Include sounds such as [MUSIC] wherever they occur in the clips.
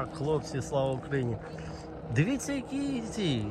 Так, хлопці, слава Україні. Дивіться, які ці.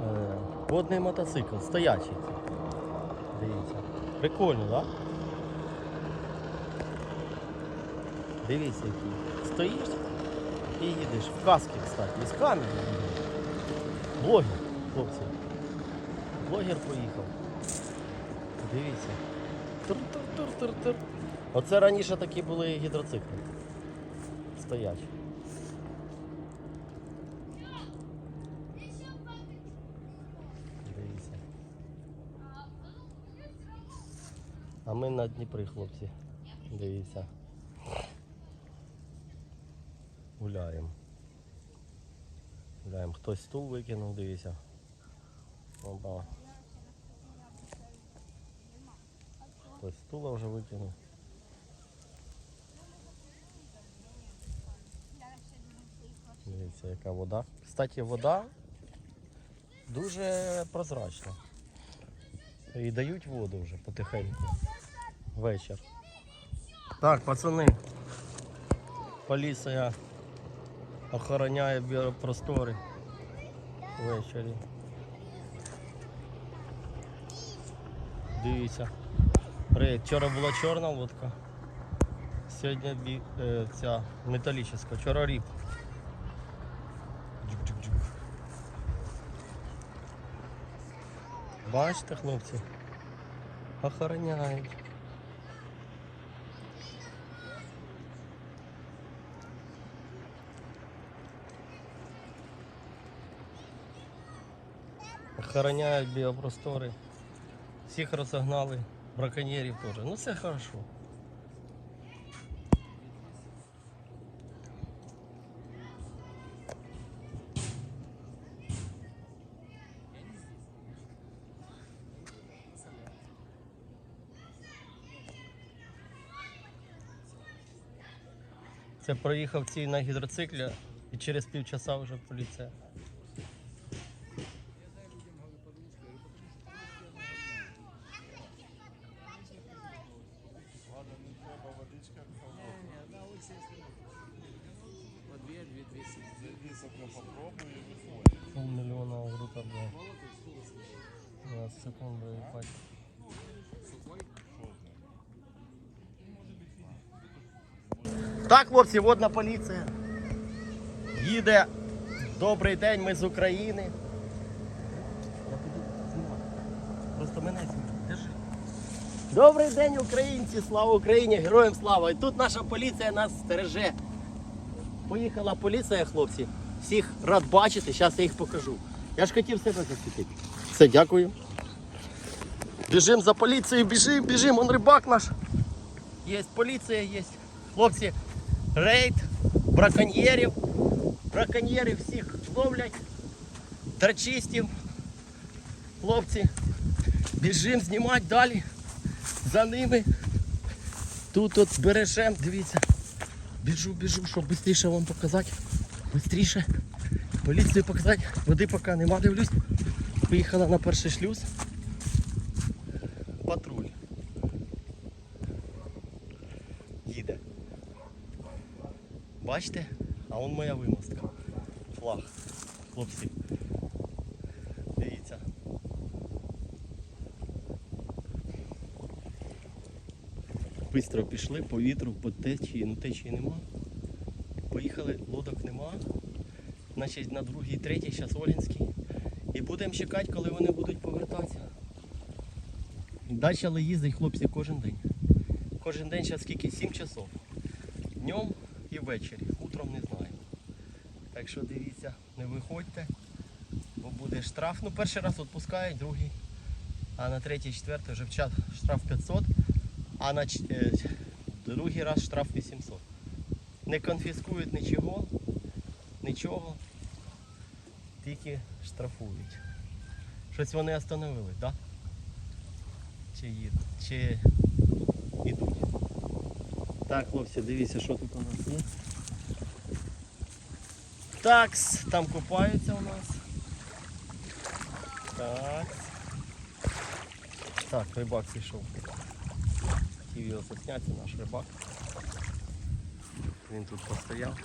Е, водний мотоцикл, стоячий. Дивіться. Прикольно, так? Да? Дивіться, який. Стоїш і їдеш. В каски, кстати, із камери. Блогер, хлопці. Блогер поїхав. Дивіться. Тур-тур-тур-тур-тур. Оце раніше такі були гідроцикли. Стоячі. Дивіться. А ми на Дніпрі, хлопці. Дивіться. Гуляємо. Гуляємо. Хтось стул викинув, дивіться. Опа. Хтось стула вже викинув. Дивіться, яка вода. Кстати, вода дуже прозрачна. І дають воду вже потихеньку. Вечір. Так, пацани. Поліція охороняє біопростори ввечері. Дивіться. Привіт. Вчора була чорна лодка. Сьогодні е, ця металічна. Вчора ріб. Бачите, хлопці? Охороняють. Охороняють біопростори. Всіх розогнали, браконьєрів теж. Ну це хорошо. Це проїхав цій на гідроциклі і через півчаса вже поліція. Так, хлопці, водна поліція. Їде. Добрий день, ми з України. Просто мене. Держи. Добрий день, українці! Слава Україні! Героям слава! І тут наша поліція нас стереже. Поїхала поліція, хлопці. Всіх рад бачити, зараз я їх покажу. Я ж хотів себе засвітити. Все, дякую. Біжим за поліцією, біжим, біжим, он рибак наш. Є поліція, є. Хлопці, рейд, браконьєрів. Браконьєрів всіх ловлять. Драчистів. Хлопці, біжим знімати далі. За ними. Тут от бережем, дивіться. Біжу, біжу, щоб швидше вам показати. Бистріше. Поліцію показати. Води поки нема, дивлюсь. Поїхала на перший шлюз. Патруль. Їде. Бачите? А он моя вимостка. Флаг. Хлопці. Дивіться. Бистро пішли по вітру, по течії, ну течії нема. Поїхали, лодок нема. Значить на другий, третій, зараз Олінський. І будемо чекати, коли вони будуть повертатися. Далі їздить хлопці кожен день. Кожен день зараз скільки? 7 часов. Днем і ввечері. Утром не знаю. Так що дивіться, не виходьте, бо буде штраф. Ну перший раз відпускають, другий. А на третій, четвертий вже штраф 500, а на е, другий раз штраф 800. Не конфіскують нічого, нічого, тільки штрафують. Щось вони остановили, так? Да? Чи їдуть, чи. Так, хлопці, дивіться, що тут у нас є. Такс, там купаються у нас. Так. Так, рибак зійшов. Хотів його засняти, наш рибак. Він тут постояв.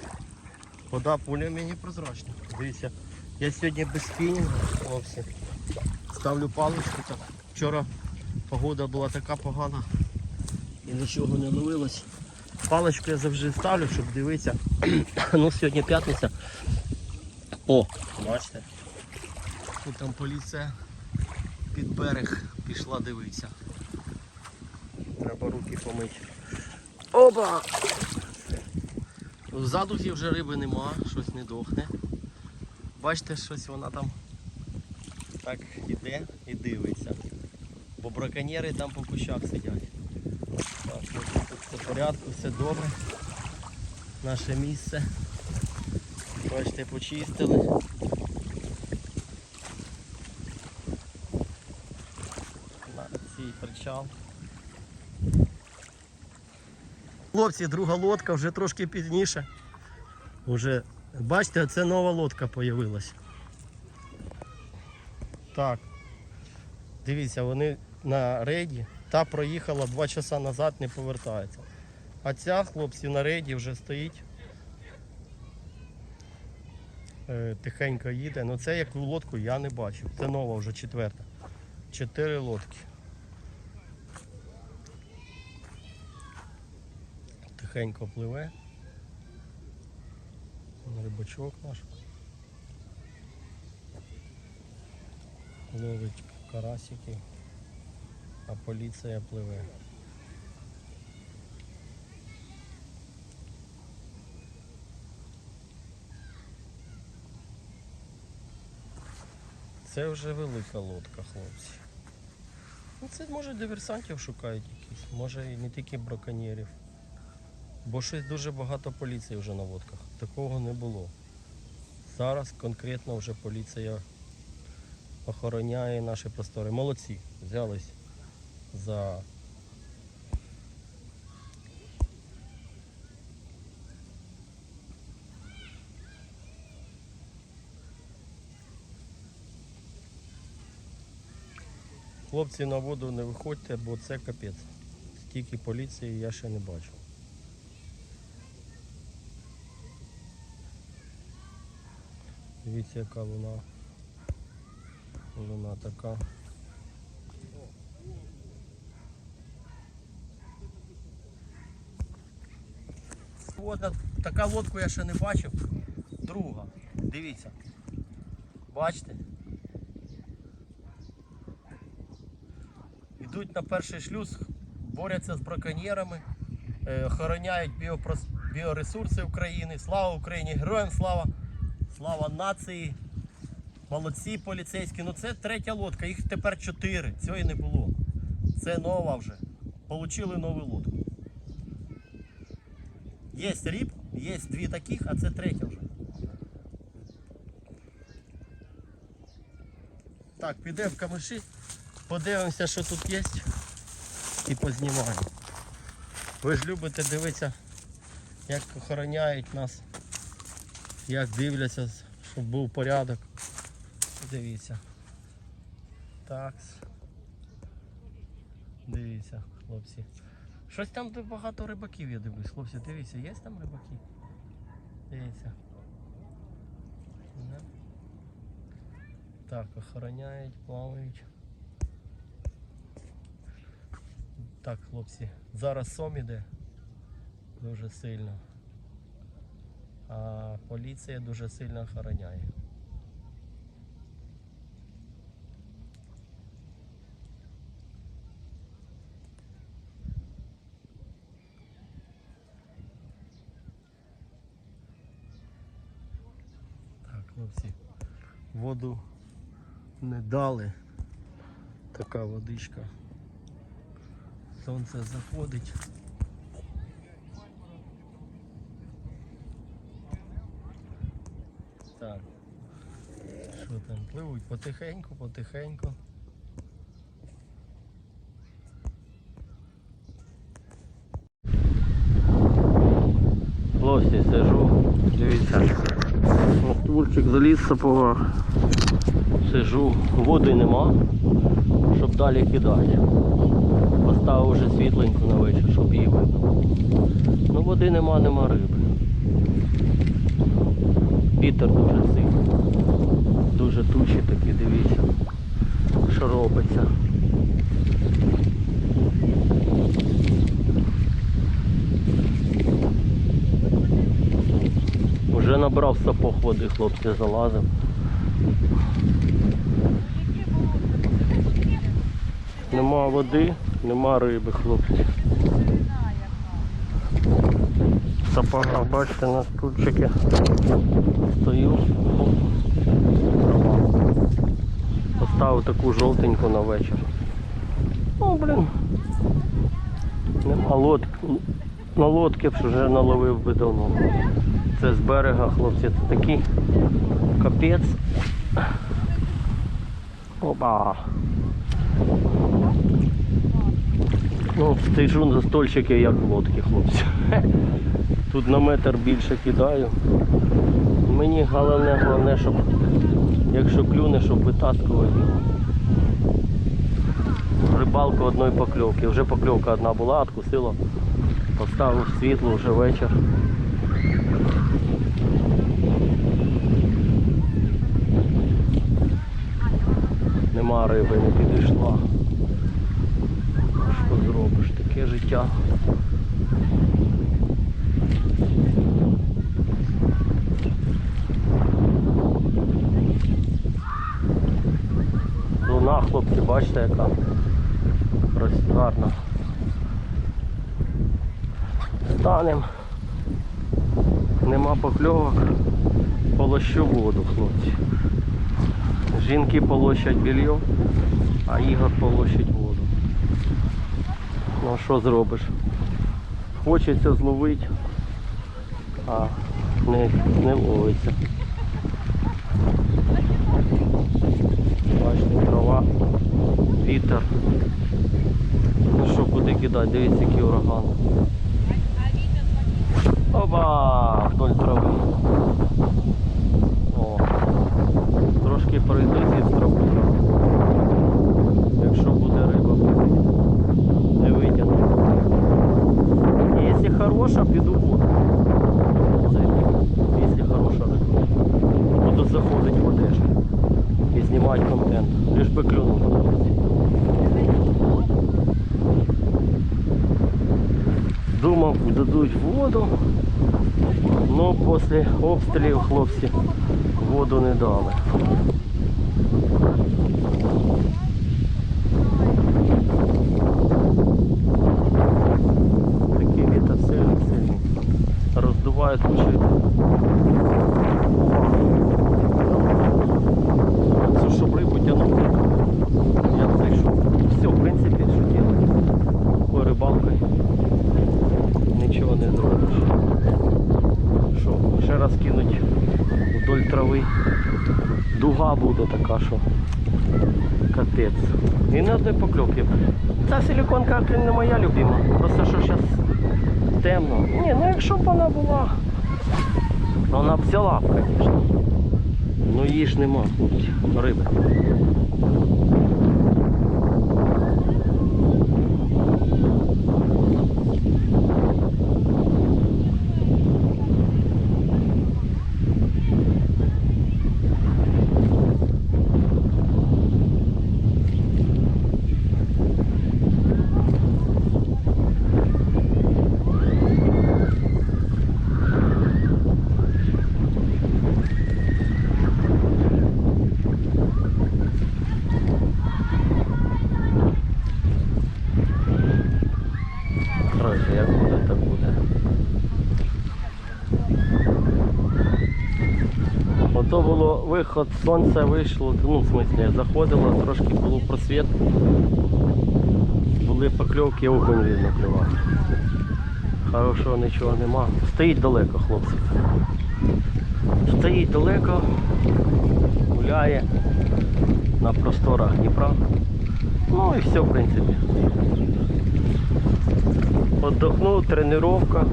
Вода більш-менш прозрачна. Дивіться, я сьогодні без спінінгу, хлопці. Ставлю паличку так. Вчора погода була така погана і нічого не ловилось. Паличку я завжди ставлю, щоб дивитися. [CLEARS THROAT] ну сьогодні п'ятниця. О, бачите? Тут там поліція під берег пішла дивитися. Треба руки помити. Опа! В задухі вже риби нема, щось не дохне. Бачите, щось вона там так іде і дивиться. Бо браконьєри там по кущах сидять. Все в порядку, все добре. Наше місце. Бачите, почистили. На причал. Хлопці, друга лодка вже трошки пізніше. Уже, бачите, це нова лодка з'явилась. Так. Дивіться, вони на рейді. Та проїхала 2 часа назад, не повертається. А ця, хлопці, на рейді вже стоїть. Е, тихенько їде. Ну це яку лодку я не бачив. Це нова вже четверта. Чотири лодки. Тихенько пливе. Рибачок наш. Ловить карасики, а поліція пливе. Це вже велика лодка, хлопці. Ну, це може диверсантів шукають якісь, може і не тільки браконьєрів. Бо щось дуже багато поліції вже на водках. Такого не було. Зараз конкретно вже поліція охороняє наші простори. Молодці, взялись за Хлопці на воду не виходьте, бо це капець. Стільки поліції я ще не бачив. Дивіться, яка луна. Луна така. От така лодку я ще не бачив. Друга. Дивіться. Бачите? Йдуть на перший шлюз, борються з браконьєрами, е, охороняють біоресурси України. Слава Україні! Героям слава! Слава нації! Молодці поліцейські. Ну це третя лодка, їх тепер чотири. Цього і не було. Це нова вже. Получили нову лодку. Є ріб, є дві таких, а це третя вже. Так, підемо в камиші, подивимося, що тут є. І познімаємо. Ви ж любите дивитися, як охороняють нас, як дивляться, щоб був порядок. Дивіться. Так. Дивіться, хлопці. Щось там багато рибаків, я дивлюсь. Хлопці, дивіться, є там рибаки? Дивіться. Да. Так, охороняють, плавають. Так, хлопці, зараз сом іде дуже сильно. А поліція дуже сильно охороняє. Так, хлопці, воду не дали. Така водичка. Сонце заходить. Так. Що там пливуть? Потихеньку, потихеньку. Хлопці, сижу, дивіться. Артурчик заліз сапога. Сижу, води нема, щоб далі кидати. Поставив вже світленьку на вечір, щоб її видно. Ну води нема, нема риби. Вітер дуже сильний. Дуже тучі такі, дивіться, що робиться. Набрав сапог води, хлопці, залазив. Нема води, нема риби, хлопці. Сапога, бачите, на стульчики. Стою. Поставив таку жовтеньку на вечір. О, блін. Нема лодки. На лодки вже наловив би давно. Це з берега, хлопці, це такий капець. Опа. Ну, стежу за стольчики, як лодки, хлопці. [LAUGHS] Тут на метр більше кидаю. Мені головне, головне, щоб якщо клюне, щоб витаскувати. Рибалку одної покльовки. Вже покльовка одна була, откусила. Поставив світло вже вечір. Нема риби, не підійшла. Що зробиш? Таке життя. Луна, хлопці, бачите, яка гарна. Станем. Нема покльовок. Полощу воду, хлопці. Жінки полощать більйо, а Ігор полощить воду. Ну що зробиш? Хочеться зловити, а не, не ловиться. Бачите, трава, вітер. Ну що, куди кидати? Дивіться, який ураган. Опа! Вдоль трави. Трошки пройдусь із траву. Якщо буде риба, не витягну. Якщо хороша, піду воду. Якщо хороша риба. Буду заходити в одежу і знімати контент. Лиш би клюнув. Думав, дадуть воду, але після обстрілів хлопці воду не дали. Такий вітер сильний, сильний. Роздуває кучу. Це щоб рибу тягнути. Я прийшов. Все, в принципі, що робити. Такою рибалкою нічого не зробиш. Що, ще раз кинуть вдоль трави. Буде така, що капець. І не одної покльовки. Ця силіконка не моя любима. Просто що зараз темно. Ні, ну якщо б вона була, вона б взяла б, звісно. Ну її ж нема, риби. Коротше, як буде, так буде. Ото було виход, сонце вийшло, ну в смислі заходило, трошки було просвіт. Були покльовки, окунь видно клював. Хорошого нічого нема. Стоїть далеко, хлопці. Стоїть далеко, гуляє на просторах Дніпра. Ну і все, в принципі. Отдохнув, тренировка,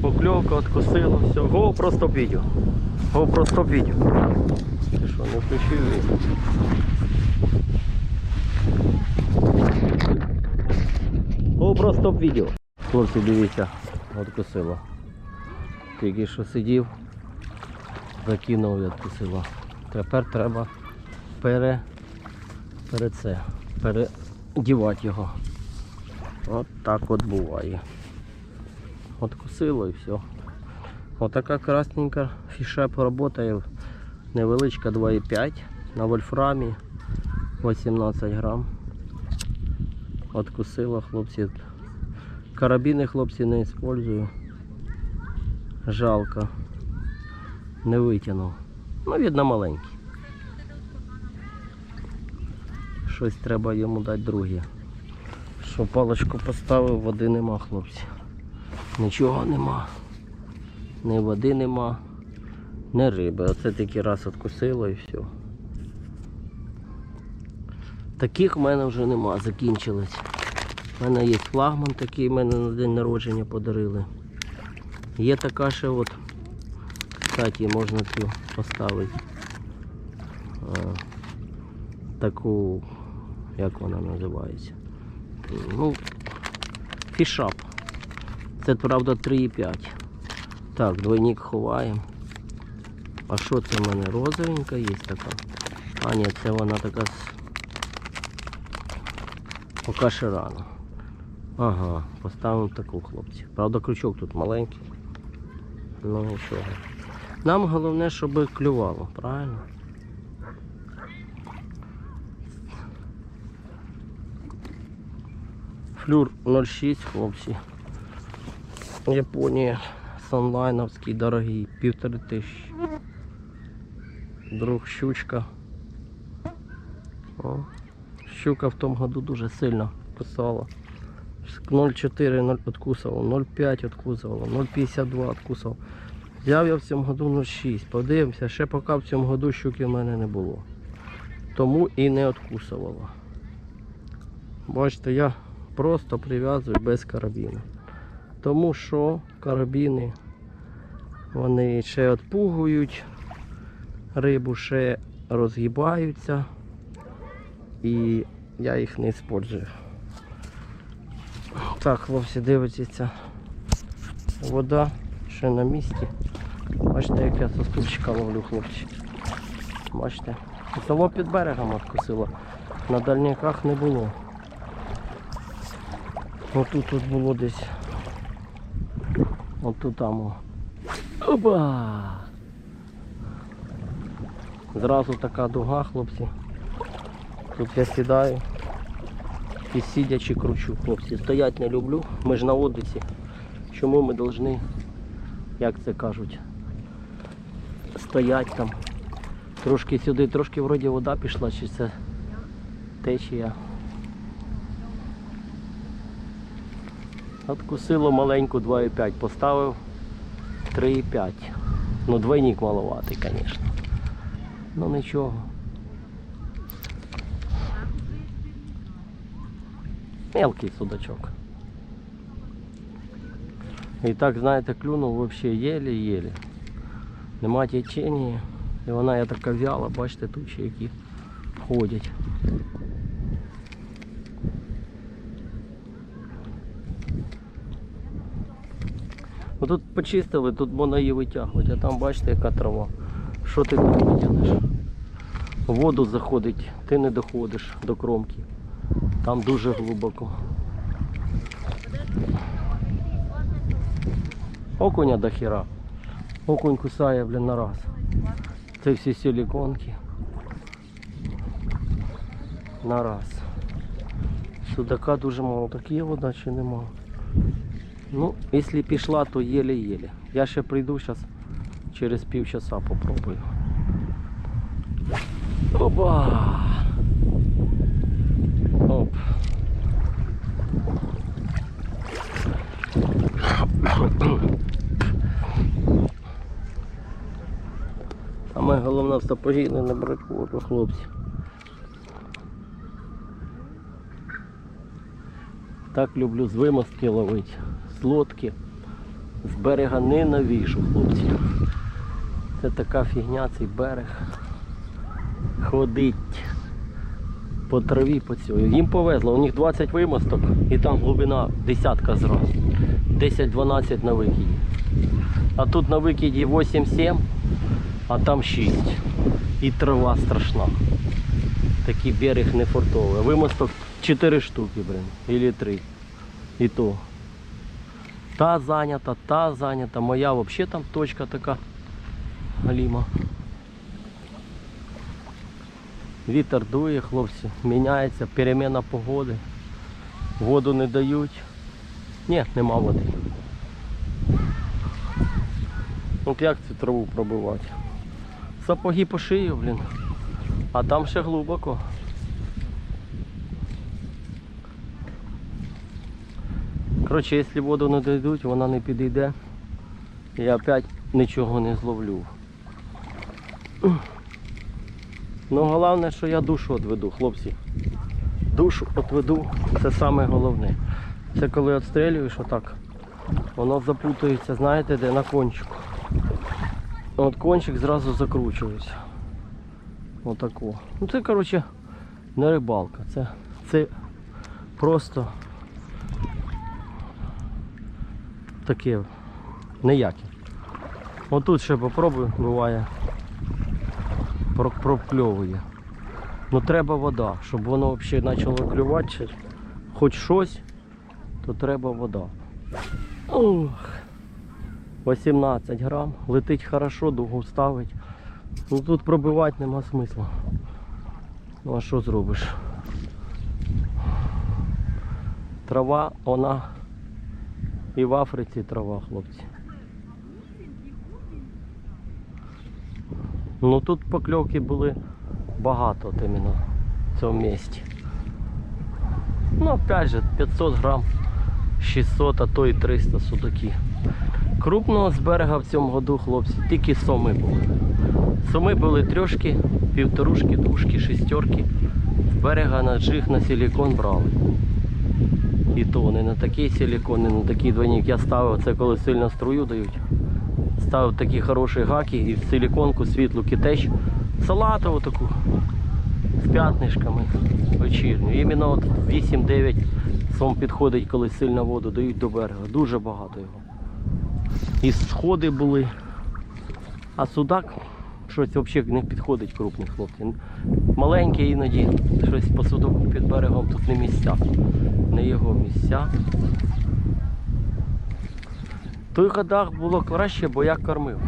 покльовка, откусила, все. Го просто відео. Го просто відео. Ти що, не включив? її? Го просто відео. Хлопці, дивіться, откусило. Тільки що сидів, закинув я відкусила. Тепер треба пере, пере це, передівати його. От так от буває. Откусило і все. Отака красненька фішеп працює. Невеличка 2,5 на вольфрамі 18 грам. Откусила хлопці. Карабіни хлопці не використовую. Жалко. Не витягнув. Ну, видно маленький. Щось треба йому дати друге. Що паличку поставив, води нема, хлопці. Нічого нема. Ні води нема, ні риби. Оце тільки раз откусило і все. Таких в мене вже нема, закінчилось. У мене є флагман такий, мене на день народження подарили. Є така ще от, кстати, можна цю поставити. Таку, як вона називається? Ну, фішап. Це правда 3,5. Так, двойник ховаємо. А що це в мене? Розовенька є така? А ні, це вона така. Поки ще рано. Ага, поставимо таку хлопці. Правда, крючок тут маленький. Ну нічого. Нам головне, щоб клювало, правильно? Флюр 06, хлопці. Японія. Санлайновський, дорогий, півтори тисячі. Друг щучка. О, щука в тому году дуже сильно писала. 0,4 0 откусував, 0,5 откусував, 0,52 откусував. Взяв я в цьому году 0,6. Подивимося, ще поки в цьому году щуки в мене не було. Тому і не откусувала. Бачите, я просто прив'язую без карабіну. Тому що карабіни вони ще відпугують рибу, ще розгибаються і я їх не использую. Так, хлопці, дивитеся. Вода ще на місці. Бачите, як я со ловлю, хлопці. Бачите? Село під берегом откусило. На дальняках не було. Отут тут було десь. Отут там. Опа! Зразу така дуга, хлопці. Тут я сідаю і сидячи кручу, хлопці. Стоять не люблю, ми ж на вулиці. Чому ми повинні, як це кажуть, стоять там. Трошки сюди, трошки вроді вода пішла, чи це течія. Откусило маленьку 2,5, поставив 3,5. Ну двойник маловатий, звісно. Ну нічого. Мелкий судачок. І так, знаєте, клюнув взагалі єлі-єлі. Нема течення. І вона я така вяла, бачите, тут ще які ходять. Тут почистили, тут можна її витягувати, а там бачите, яка трава. Що ти тут витягнеш? Воду заходить, ти не доходиш до кромки. Там дуже глибоко. Окуня до хіра. Окунь кусає, блін, на раз. Це всі силіконки. На раз. Судака дуже мало. Так є вода чи нема? Ну, якщо пішла, то єле-єле. Я ще прийду зараз через півчаса попробую. Опа! Оп. Саме головне в сапогі не набрати воду, хлопці. Так люблю з вимостки ловити, з лодки. З берега ненавіжу, хлопці. Це така фігня, цей берег. Ходить по траві по цьому. Їм повезло, у них 20 вимосток і там глибина десятка зразу. 10-12 на викиді. А тут на викиді 8-7, а там 6. І трава страшна. Такий берег не фортовий. Вимосток 4 штуки, блин. Или 3. І то. Та зайнята, та зайнята. Моя взагалі там точка така. Галіма. Вітер дує, хлопці, міняється, переміна погоди. Воду не дають. Ні, нема води. От як цю траву пробивати? Сапоги по шию, блін. А там ще глибоко. Коротше, якщо воду не дадуть, вона не підійде. Я опять нічого не зловлю. Ну головне, що я душу відведу, хлопці. Душу відведу, це саме головне. Це коли відстрілюєш отак, воно запутується, знаєте де, на кончику. От кончик зразу закручується. Отако. Ну це, коротше, не рибалка. Це, це просто таке ніяке. Отут ще попробую, буває. про- прокльовує. Ну треба вода, щоб воно взагалі почало клювати, хоч щось, то треба вода. Ух. 18 грам, летить хорошо, дугу ставить. Ну тут пробивати нема смисла. Ну а що зробиш? Трава, вона і в Африці трава, хлопці. Ну тут покльовки були багато іменно в цьому місці. Ну опять же 500 грам, 600, а то і 300 судаки. Крупного з берега в цьому году, хлопці, тільки соми були. Соми були трьошки, півторушки, двушки, шістерки. З берега на джиг на силікон брали. І то не на такий силікон, не на такий двойник. Я ставив це коли сильно струю дають. Ставив такі хороші гаки і в силіконку світлу китеч. Салатову таку з п'ятнишками вечірню. Іменно от 8-9 сом підходить, коли сильно воду дають до берега. Дуже багато його. І сходи були. А судак щось взагалі не підходить крупний хлопці. Маленький іноді щось по судаку під берегом тут не місця. Не його місця. В той годах було краще, бо я кормив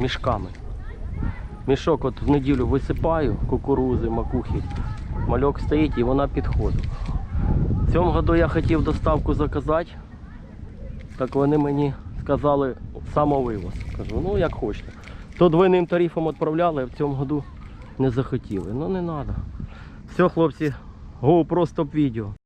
мішками. Мішок от в неділю висипаю, кукурузи, макухи. Мальок стоїть і вона підходить. В цьому году я хотів доставку заказати. Так вони мені сказали самовивоз. Кажу, ну як хочете. То двойним тарифом відправляли, а в цьому году не захотіли. Ну не треба. Все, хлопці, GoPro стоп відео.